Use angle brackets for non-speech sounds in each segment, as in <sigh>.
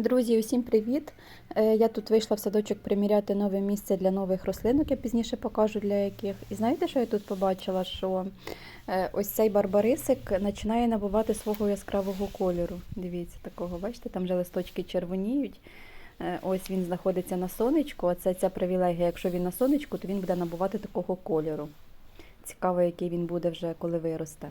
Друзі, усім привіт! Е, Я тут вийшла в садочок приміряти нове місце для нових рослинок, я пізніше покажу для яких. І знаєте, що я тут побачила? Що е, ось цей барбарисик починає набувати свого яскравого кольору. Дивіться, такого, бачите, там вже листочки червоніють. Е, Ось він знаходиться на сонечку. Оце ця привілегія. Якщо він на сонечку, то він буде набувати такого кольору. Цікаво, який він буде вже, коли виросте.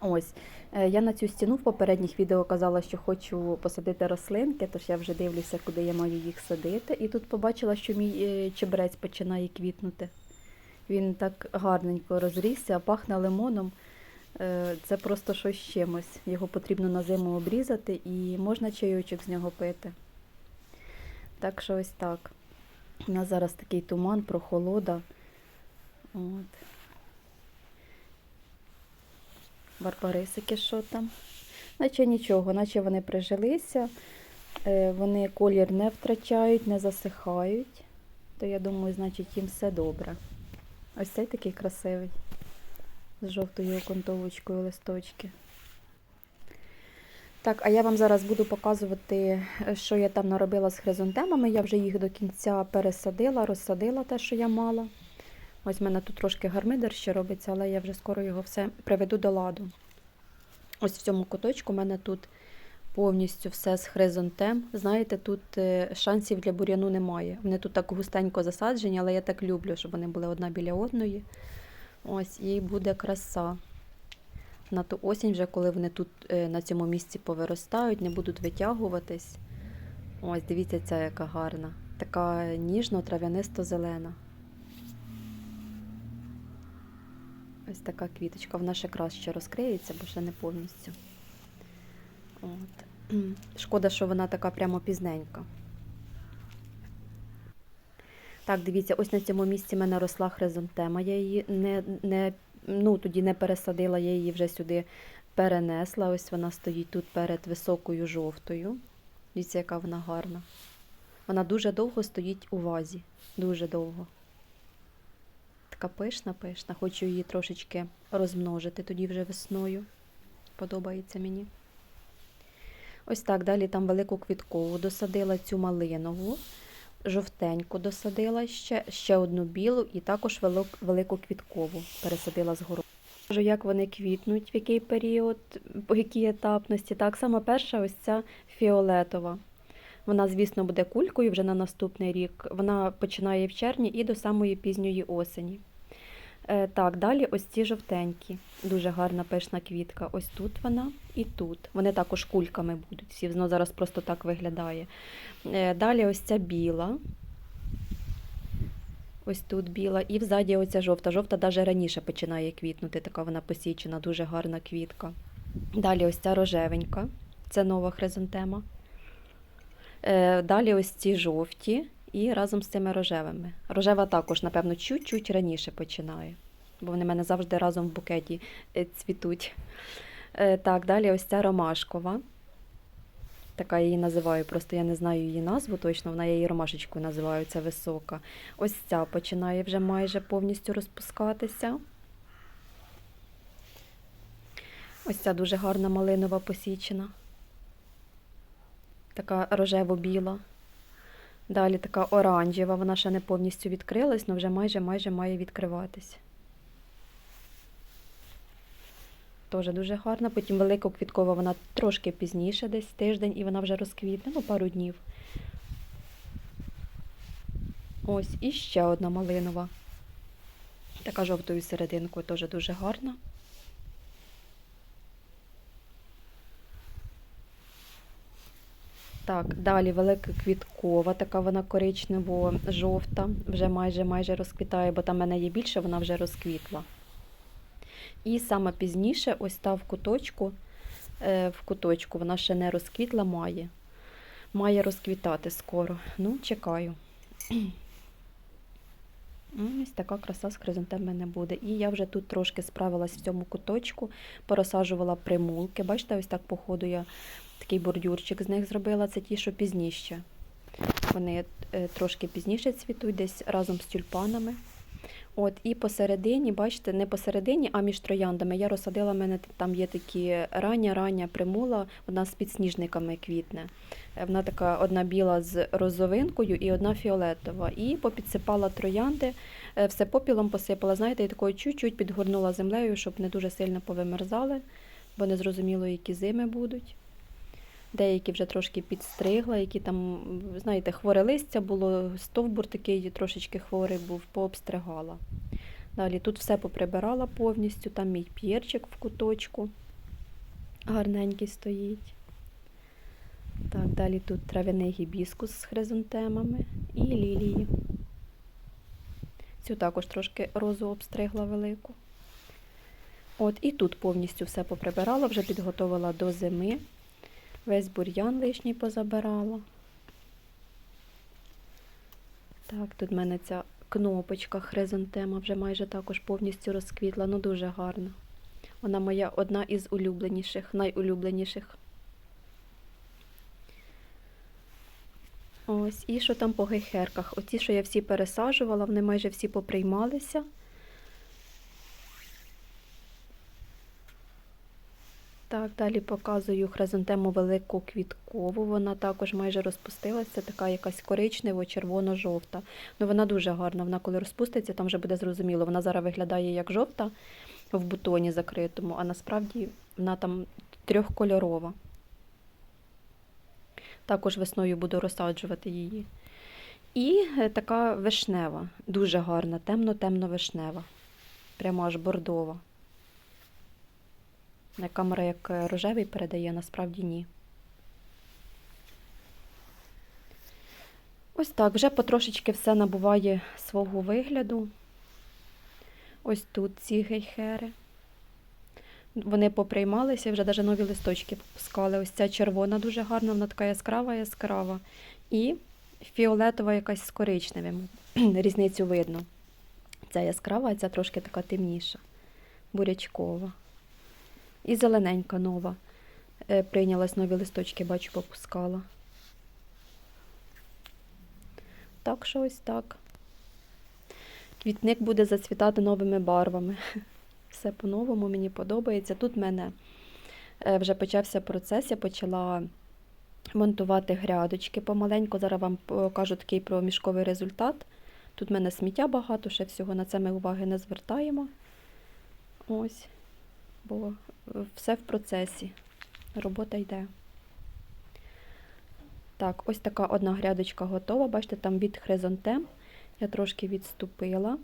Ось, е, я на цю стіну в попередніх відео казала, що хочу посадити рослинки, тож я вже дивлюся, куди я маю їх садити. І тут побачила, що мій е, чебрець починає квітнути. Він так гарненько розрісся, пахне лимоном. Е, Це просто щось чимось. Його потрібно на зиму обрізати і можна чайочок з нього пити. Так що ось так. У нас зараз такий туман, прохолода. От. Барбарисики, що там? Наче нічого, наче вони прижилися, е, вони колір не втрачають, не засихають. То я думаю, значить їм все добре. Ось цей такий красивий. З жовтою окантовочкою листочки. Так, а я вам зараз буду показувати, е, що я там наробила з хризантемами. Я вже їх до кінця пересадила, розсадила те, що я мала. Ось в мене тут трошки гармидер ще робиться, але я вже скоро його все приведу до ладу. Ось в цьому куточку в мене тут повністю все з хризантем. Знаєте, тут е, шансів для бур'яну немає. Вони тут так густенько засаджені, але я так люблю, щоб вони були одна біля одної. Ось, і буде краса. На ту осінь, вже коли вони тут е, на цьому місці повиростають, не будуть витягуватись. Ось, дивіться, ця яка гарна. Така ніжно-трав'янисто-зелена. Ось така квіточка. Вона ще краще розкриється, бо ще не повністю. От. <clears throat> Шкода, що вона така прямо пізненька. Так, дивіться, ось на цьому місці в мене росла хризантема. Я її не, не, ну, тоді не пересадила, я її вже сюди перенесла. Ось вона стоїть тут перед високою жовтою. Дивіться, яка вона гарна. Вона дуже довго стоїть у вазі. Дуже довго. Така пишна, пишна. Хочу її трошечки розмножити тоді вже весною. Подобається мені. Ось так, далі там велику квіткову досадила цю малинову, жовтеньку досадила ще, ще одну білу і також велику квіткову пересадила згору. Кажу, як вони квітнуть, в який період, по якій етапності. Так, сама перша ось ця фіолетова. Вона, звісно, буде кулькою вже на наступний рік. Вона починає в червні і до самої пізньої осені. Е, так, далі ось ці жовтенькі. Дуже гарна пишна квітка. Ось тут вона і тут. Вони також кульками будуть. Всі воно зараз просто так виглядає. Е, далі ось ця біла. Ось тут біла. І взаді оця жовта. Жовта навіть раніше починає квітнути. Така вона посічена, дуже гарна квітка. Далі ось ця рожевенька. Це нова хризантема. Е, Далі ось ці жовті і разом з цими рожевими. Рожева також, напевно, чуть-чуть раніше починає, бо вони в мене завжди разом в букеті е, цвітуть. Е, Так, далі ось ця ромашкова. Така я її називаю, просто я не знаю її назву точно, вона її ромашечкою називаю, це висока. Ось ця починає вже майже повністю розпускатися. Ось ця дуже гарна малинова посічена така рожево-біла. Далі така оранжева, вона ще не повністю відкрилась, але вже майже майже має відкриватись. Теж дуже гарна. Потім велика квіткова, вона трошки пізніше, десь тиждень, і вона вже розквітне, ну, пару днів. Ось, і ще одна малинова. Така жовтою серединкою, теж дуже гарна. Так, далі велика квіткова, така вона коричнево-жовта, вже майже майже розквітає, бо там мене є більше, вона вже розквітла. І саме пізніше, ось та в куточку, е, в куточку, вона ще не розквітла, має. Має розквітати скоро. Ну, чекаю. <clears throat> Ось така краса з хризантем мене буде. І я вже тут трошки справилась в цьому куточку, порозсаджувала примулки. Бачите, ось так по ходу я такий бордюрчик з них зробила. Це ті, що пізніше. Вони е, трошки пізніше цвітуть, десь разом з тюльпанами. От, і посередині, бачите, не посередині, а між трояндами. Я розсадила, в мене там є такі рання-рання примула, вона з підсніжниками квітне. Е, Вона така одна біла з розовинкою і одна фіолетова. І попідсипала троянди, е, все попілом посипала, знаєте, і такою чуть-чуть підгорнула землею, щоб не дуже сильно повимерзали, бо не зрозуміло, які зими будуть. Деякі вже трошки підстригла, які там, знаєте, хворе листя було, стовбур такий трошечки хворий був, пообстригала. Далі тут все поприбирала повністю, там мій п'єрчик в куточку гарненький стоїть. Так, далі тут трав'яний гібіскус з хризантемами і лілії. Цю також трошки розу обстригла велику. От і тут повністю все поприбирала, вже підготовила до зими. Весь бур'ян лишній позабирала. Так, тут в мене ця кнопочка хризантема вже майже також повністю розквітла. Ну дуже гарна. Вона моя одна із улюбленіших, найулюбленіших. Ось, і що там по гейхерках? Оці, що я всі пересаджувала, вони майже всі поприймалися. Так, далі показую хризантему велику квіткову. Вона також майже розпустилася, така якась коричнево-червоно-жовта. Ну вона дуже гарна. Вона коли розпуститься, там вже буде зрозуміло. Вона зараз виглядає як жовта в бутоні закритому, а насправді вона там трьохкольорова. Також весною буду розсаджувати її. І е, така вишнева, дуже гарна, темно-темно-вишнева. Прямо аж бордова. Камера як рожевий передає, насправді ні. Ось так, вже потрошечки все набуває свого вигляду. Ось тут ці гейхери. Вони поприймалися, вже навіть нові листочки попускали. Ось ця червона дуже гарна, вона така яскрава, яскрава. І фіолетова якась з коричневим. <clears throat> Різницю видно. Ця яскрава, а ця трошки така темніша, бурячкова. І зелененька нова. Е, Прийнялась нові листочки, бачу, попускала. Так що ось так. Квітник буде зацвітати новими барвами. <laughs> Все по-новому, мені подобається. Тут в мене е, вже почався процес, я почала монтувати грядочки помаленьку. Зараз вам покажу такий проміжковий результат. Тут в мене сміття багато, ще всього на це ми уваги не звертаємо. Ось, бо все в процесі. Робота йде. Так, ось така одна грядочка готова. Бачите, там від хризантем я трошки відступила.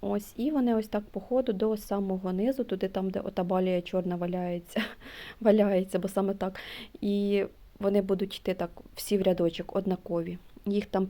Ось, і вони ось так по ходу до самого низу, туди там, де ота балія чорна валяється, <laughs> валяється, бо саме так. І вони будуть йти так всі в рядочок однакові. Їх там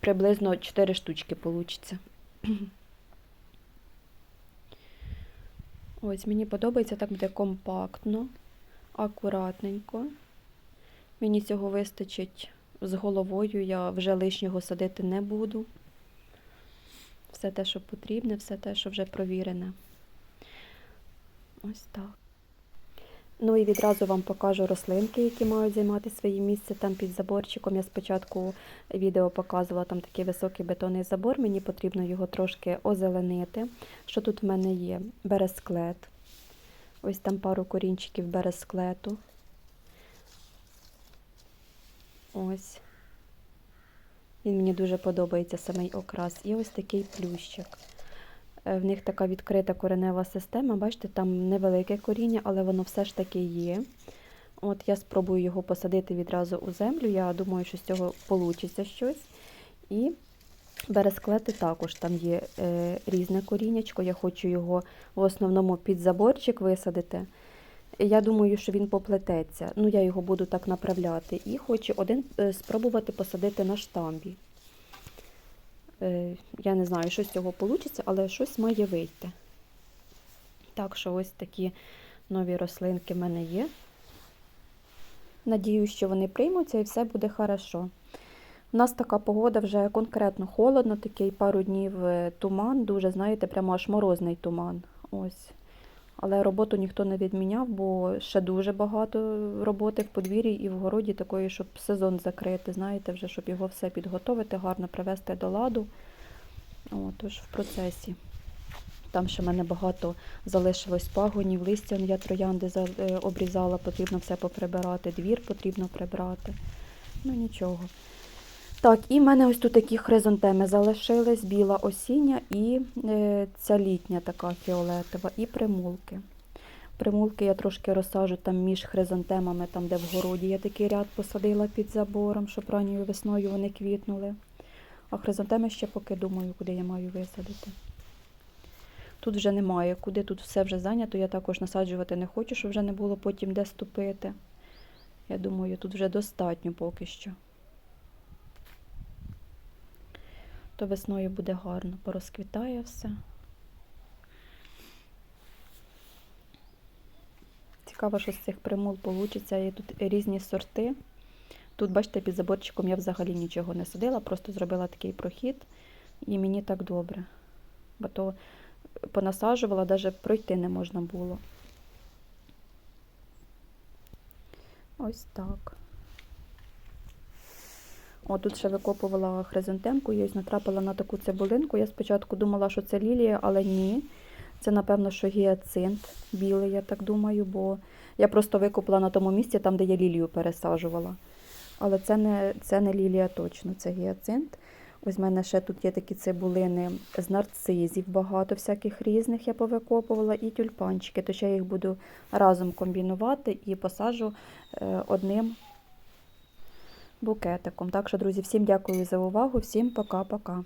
приблизно 4 штучки вийде. <clears throat> Ось, мені подобається, так буде компактно, акуратненько. Мені цього вистачить з головою, я вже лишнього садити не буду. Все те, що потрібне, все те, що вже провірене. Ось так. Ну і відразу вам покажу рослинки, які мають займати своє місце там під заборчиком. Я спочатку відео показувала там такий високий бетонний забор, мені потрібно його трошки озеленити. Що тут в мене є? Бересклет. Ось там пару корінчиків бересклету. Ось. Він мені дуже подобається самий окрас. І ось такий плющик. Е, В них така відкрита коренева система. Бачите, там невелике коріння, але воно все ж таки є. От я спробую його посадити відразу у землю. Я думаю, що з цього вийде щось. І бересклети також там є е, різне коріннячко. Я хочу його в основному під заборчик висадити. Я думаю, що він поплететься. Ну, я його буду так направляти. І хочу один е, спробувати посадити на штамбі. Е, Я не знаю, що з цього вийде, але щось має вийти. Так що ось такі нові рослинки в мене є. Надіюсь, що вони приймуться і все буде хорошо. У нас така погода вже конкретно холодно, такий пару днів е, туман, дуже, знаєте, прямо аж морозний туман. Ось. Але роботу ніхто не відміняв, бо ще дуже багато роботи в подвір'ї і в городі такої, щоб сезон закрити, знаєте, вже щоб його все підготовити, гарно привести до ладу. О, тож в процесі. Там ще в мене багато залишилось пагонів, листя я троянди е, обрізала, потрібно все поприбирати, двір потрібно прибрати. Ну нічого. Так, і в мене ось тут такі хризантеми залишились, біла осіння і е, ця літня така фіолетова, і примулки. Примулки я трошки розсаджу там між хризантемами, там де в городі я такий ряд посадила під забором, щоб ранньою весною вони квітнули. А хризантеми ще поки думаю, куди я маю висадити. Тут вже немає, куди тут все вже зайнято. Я також насаджувати не хочу, щоб вже не було потім де ступити. Я думаю, тут вже достатньо поки що. То весною буде гарно, порозквітає все. Цікаво, що з цих примул вийде. Є тут різні сорти. Тут, бачите, під заборчиком я взагалі нічого не садила, просто зробила такий прохід, і мені так добре. Бо то понасаджувала, навіть пройти не можна було. Ось так. О, тут ще викопувала хризантемку, я ось натрапила на таку цибулинку. Я спочатку думала, що це лілія, але ні. Це, напевно, що гіацинт білий, я так думаю, бо я просто викопала на тому місці, там, де я лілію пересаджувала. Але це не, це не лілія точно, це гіацинт. Ось в мене ще тут є такі цибулини з нарцизів, багато всяких різних я повикопувала, і тюльпанчики. То ще я їх буду разом комбінувати і посаджу е, одним букетиком. Так що, друзі, всім дякую за увагу, всім пока-пока.